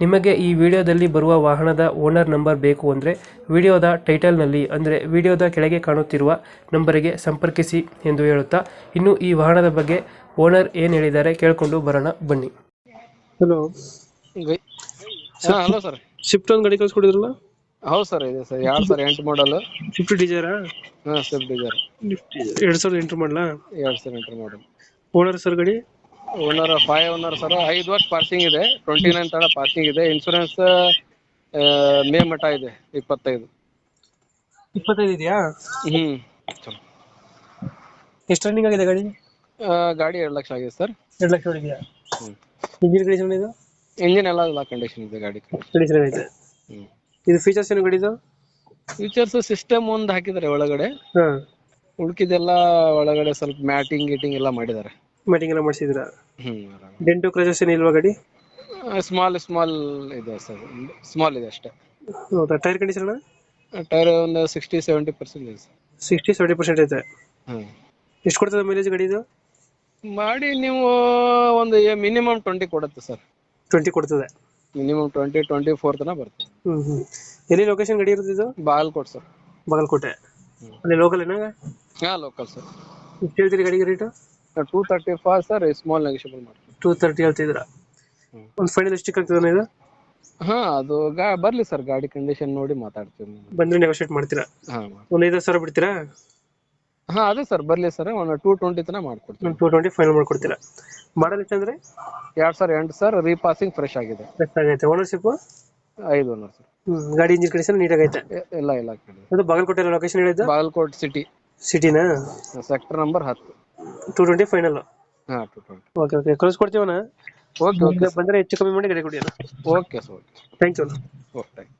ನಿಮಗೆ ಈ ವಿಡಿಯೋದಲ್ಲಿ ಬರುವ ವಾಹನದ ಓನರ್ ನಂಬರ್ ಬೇಕು ಅಂದರೆ ವಿಡಿಯೋದ ಟೈಟಲ್ನಲ್ಲಿ ಅಂದರೆ ವಿಡಿಯೋದ ಕೆಳಗೆ ಕಾಣುತ್ತಿರುವ ನಂಬರಿಗೆ ಸಂಪರ್ಕಿಸಿ ಎಂದು ಹೇಳುತ್ತಾ ಇನ್ನು ಈ ವಾಹನದ ಬಗ್ಗೆ ಓನರ್ ಏನು ಹೇಳಿದ್ದಾರೆ ಕೇಳಿಕೊಂಡು ಬರೋಣ ಬನ್ನಿ. ಹಲೋ ಹಲೋ ಸರ್ ಶಿಫ್ಟ್ ಒಂದು ಗಾಡಿ ಕಳಿಸ್ಕೊಡಿದ್ರಲ್ಲ? ಹೌದು ಸರ್ ಇದೆ ಸರ್ ಯಾವ ಸರ್ ಎಂಟು ಮಾಡಲ್ ಶಿಫ್ಟ್ ಡಿಸೈರಾ ಹಾಂ ಸ್ವಿಫ್ಟ್ ಡಿಸೈರ್ ಎರಡು ಸಾವಿರದ ಎಂಟು ಮಾಡಲಾ ಎರಡು ಸಾವಿರದ ಎಂಟು ಮಾಡಲ್ ಓನರ್ ಸರ್ ಗಾಡಿ? ಓನರ್ ಫೈವ್ ಓನರ್ ಸರ್ ಐದು ವರ್ಷ ಪಾರ್ಕಿಂಗ್ ಇದೆ. ಟ್ವೆಂಟಿ ನೈನ್ ತಡ ಪಾರ್ಕಿಂಗ್ ಇದೆ ಇನ್ಶೂರೆನ್ಸ್ ಮೇ ಮಠ ಇದೆ. ಇಪ್ಪತ್ತೈದು. ಇಪ್ಪತ್ತೈದು ಇದೆಯಾ? ಹ್ಮ್. ಎಷ್ಟು ರನ್ನಿಂಗ್ ಆಗಿದೆ ಗಾಡಿ? ಗಾಡಿ ಎರಡು ಲಕ್ಷ ಆಗಿದೆ ಸರ್ ಎರಡು ಲಕ್ಷ ಹೊಡಿದೆಯಾ? ಇಂಜಿನ್ ಕಂಡೀಷನ್ ಇದು ಇಂಜಿನ್ ಎಲ್ಲ ಎಲ್ಲ ಕಂಡೀಷನ್ ಇದೆ ಗಾಡಿ ಕಂಡೀಷನ್ ಇದೆ ಹ್ಞೂ ಇದು ಫೀಚರ್ಸ್ ಏನು ಗಾಡಿದು? ಫೀಚರ್ಸ್ ಸಿಸ್ಟಮ್ ಒಂದು ಹಾಕಿದ್ದಾರೆ ಒಳಗಡೆ. ಹಾಂ. ಉಳ್ಕಿದೆಲ್ಲ ಒಳಗಡೆ ಸ್ವಲ್ಪ ಮ್ಯಾಟಿಂಗ್ ಗೀಟಿಂಗ್ ಎಲ್ಲ ಮಾಡಿದ್ದಾರೆ. ಮೀಟಿಂಗ್ ಎಲ್ಲ ಮಾಡಿಸಿದ್ರ ಹ್ಮ್ ಡೆಂಟು ಕ್ರಜಸ್ ಏನಿಲ್ವಾ ಗಾಡಿ? ಸ್ಮಾಲ್ ಸ್ಮಾಲ್ ಇದೆ ಸರ್. ಸ್ಮಾಲ್ ಇದೆ ಅಷ್ಟೇ. ಹೌದಾ? ಟೈರ್ ಕಂಡೀಷನ್ ಟೈರ್ ಒಂದು ಸಿಕ್ಸ್ಟಿ ಸೆವೆಂಟಿ ಪರ್ಸೆಂಟ್ ಇದೆ ಸರ್. ಸಿಕ್ಸ್ಟಿ ಸೆವೆಂಟಿ ಪರ್ಸೆಂಟ್ ಐತೆ. ಹಾಂ ಎಷ್ಟು ಕೊಡ್ತದೆ ಮೈಲೇಜ್ ಗಡಿ ಇದು? ಮಾಡಿ ನೀವು ಒಂದು ಮಿನಿಮಮ್ ಟ್ವೆಂಟಿ ಕೊಡುತ್ತೆ ಸರ್. ಟ್ವೆಂಟಿ ಕೊಡ್ತದೆ. ಮಿನಿಮಮ್ ಟ್ವೆಂಟಿ ಟ್ವೆಂಟಿ ಫೋರ್ ತನಕ ಬರುತ್ತೆ. ಹ್ಞೂ ಹ್ಞೂ ಎಲ್ಲಿ ಲೊಕೇಶನ್ ಗಾಡಿ ಇರುತ್ತೆ ಇದು? ಬಾಗಲ್ಕೋಟ್ ಸರ್. ಬಾಗಲಕೋಟೆ. ಹ್ಮ್. ಅಲ್ಲಿ ಲೋಕಲ್ ಏನಾಗ ಹಾಂ ಲೋಕಲ್ ಸರ್. ಎಷ್ಟು ಹೇಳ್ತೀರಿ ಗಾಡಿಗೆ rate two thirty five sir small negotiable ಮಾಡ್ತೀನಿ. ಟೂ ತರ್ಟಿ ಹೇಳ್ತಿದ್ರ ಹ್ಮ್. ಒಂದು ಫೈನಲ್ ಎಷ್ಟಕ್ಕೆ ಆಗ್ತದೆ ಇದು? ಹಾ ಅದು ಗಾ ಬರ್ಲಿ ಸರ್ ಗಾಡಿ ಕಂಡೀಷನ್ ನೋಡಿ ಮಾತಾಡ್ತೀವಿ ನಾನು. ಬಂದ್ರೆ ನೆಗೋಷಿಯೇಟ್ ಮಾಡ್ತೀರಾ? ಹಾಂ ಒಂದು ಐದು ಸಾವಿರ ಬಿಡ್ತೀರಾ? ಹಾ ಅದೇ ಸರ್ ಬರ್ಲಿ ಸರ್ ಒಂದು ಟೂ ಟ್ವೆಂಟಿ ತನಕ ಮಾಡ್ಕೊಡ್ತೀನಿ. ಒಂದು ಟೂ ಟ್ವೆಂಟಿ ಫೈನಲ್ ಮಾಡ್ಕೊಡ್ತೀರಾ? ಮಾಡಲ್ ಎಷ್ಟಂದ್ರೆ ಎರಡು ಸಾವಿರ ಎಂಟು ಸರ್ ರೀಪಾಸಿಂಗ್ ಫ್ರೆಶ್ ಆಗಿದೆ. ಫ್ರೆಶ್ ಆಗೈತೆ. ಓನರ್ಶಿಪ್ ಐದು ಓನರ್ ಸರ್. ಗಾಡಿ ಇಂಜಿನ್ ಕಂಡೀಷನ್ ನೀಟಾಗೈತೆ ಎಲ್ಲ ಇಲ್ಲ ಇಲ್ಲ ಅದು ಬಾಗಲಕೋಟೆ ಲೊಕೇಶನ್ ಹೇಳಿದ್ದು? ಬಾಗಲಕೋಟೆ ಸಿಟಿ ಸಿಟಿನಾ ಸೆಕ್ಟರ್ ನಂಬರ್ ಹತ್ತು. ಟೂ ಟ್ವೆಂಟಿ ಫೈನಲ್ ಹಾಂ ಟೂ ಟ್ವೆಂಟಿ ಓಕೆ ಓಕೆ ಕಳಿಸ್ಕೊಡ್ತೀವಣ್ಣ? ಓಕೆ ಓಕೆ ಬಂದರೆ ಹೆಚ್ಚು ಕಮ್ಮಿ ಮಾಡಿ ಗಾಡಿ ಕೊಡಿ okay sir okay thank you okay thank you